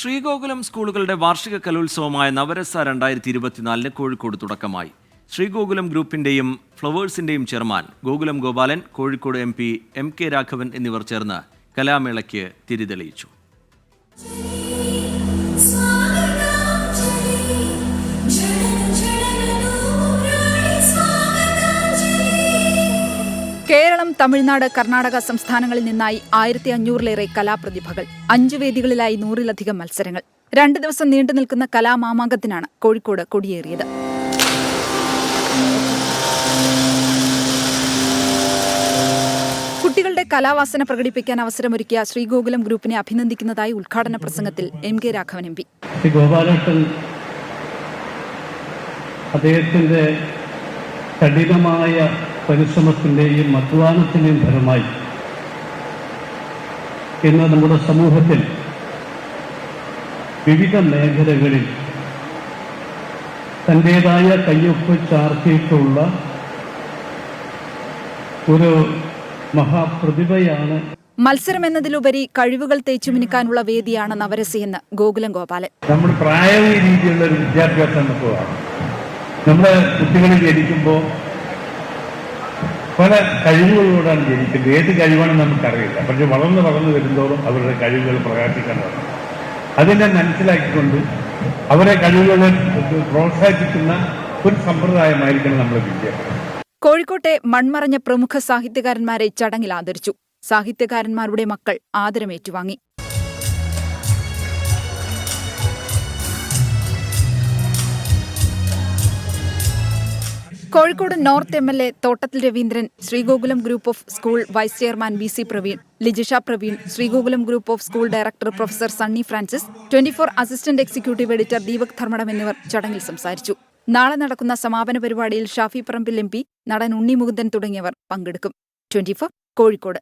ശ്രീഗോകുലം സ്കൂളുകളുടെ വാർഷിക കലോത്സവമായ നവരസ രണ്ടായിരത്തി ഇരുപത്തിനാലിന് കോഴിക്കോട് തുടക്കമായി. ശ്രീഗോകുലം ഗ്രൂപ്പിന്റെയും ഫ്ലവേഴ്സിന്റെയും chairman Gokulam Gopalan Kozhikode M P M K Raghavan എന്നിവർ ചേർന്ന് കലാമേളയ്ക്ക് തിരിതെളിയിച്ചു. കേരളം തമിഴ്നാട് കർണാടക സംസ്ഥാനങ്ങളിൽ നിന്നായി ആയിരത്തി അഞ്ഞൂറിലേറെ കലാപ്രതിഭകൾ അഞ്ചു വേദികളിലായി നൂറിലധികം മത്സരങ്ങൾ. രണ്ടു ദിവസം നീണ്ടു നിൽക്കുന്ന കലാമാമാങ്കത്തിനാണ് കോഴിക്കോട് കൊടിയേറിയത്. കുട്ടികളുടെ കലാവാസന പ്രകടിപ്പിക്കാൻ അവസരമൊരുക്കിയ ശ്രീഗോകുലം ഗ്രൂപ്പിനെ അഭിനന്ദിക്കുന്നതായി ഉദ്ഘാടന പ്രസംഗത്തിൽ M K Raghavan M P. അദ്ദേഹത്തിന്റെ കഠിനമായ പരിശ്രമത്തിന്റെയും അധ്വാനത്തിന്റെയും ഫലമായി ഇന്ന് നമ്മുടെ സമൂഹത്തിൽ വിവിധ മേഖലകളിൽ തന്റേതായ കയ്യൊപ്പ് ചാർത്തിയിട്ടുള്ള ഒരു മഹാപ്രതിഭയാണ് മത്സരം എന്നതിലുപരി കഴിവുകൾ തേച്ചു തേച്ചുമിനുക്കാനുള്ള വേദിയാണ് നവരസി എന്ന് ഗോകുലം ഗോപാലൻ. നമ്മൾ പ്രായോഗിക രീതിയിലുള്ള ഒരു വിദ്യാഭ്യാസം നമുക്ക് നമ്മുടെ കുട്ടികൾ ജനിക്കുമ്പോൾ പല കഴിവുകളോടാണ് ജനിക്കുന്നത്. ഏത് കഴിവാണ് നമുക്കറിയില്ല. പക്ഷെ വളർന്ന് വളർന്ന് വരുന്തോറും അവരുടെ കഴിവുകൾ പ്രകാശിക്കേണ്ടതാണ് അതിനെ മനസ്സിലാക്കിക്കൊണ്ട് അവരെ കഴിവുകളെ പ്രോത്സാഹിപ്പിക്കുന്ന ഒരു സമ്പ്രദായമായിരിക്കണം നമ്മുടെ വിദ്യാഭ്യാസം കോഴിക്കോട്ടെ മൺമറഞ്ഞ പ്രമുഖ സാഹിത്യകാരന്മാരെ ചടങ്ങിൽ ആദരിച്ചു. സാഹിത്യകാരന്മാരുടെ മക്കൾ ആദരമേറ്റുവാങ്ങി. Kozhikode north M L A Thottathil Raveendran Sreegokulam group of school vice chairman V C Praveen Lijisha Praveen Sreegokulam group of school director professor Sunny Francis twenty four assistant executive editor Deepak Dharmadam എന്നിവർ ചടങ്ങിൽ സംസാരിച്ചു. നാളെ നടക്കുന്ന സമാപന പരിപാടിയിൽ Shafi Parambil M P നടൻ ഉണ്ണി മുകുന്ദൻ തുടങ്ങിയവർ പങ്കെടുക്കും. ട്വന്റി കോഴിക്കോട്.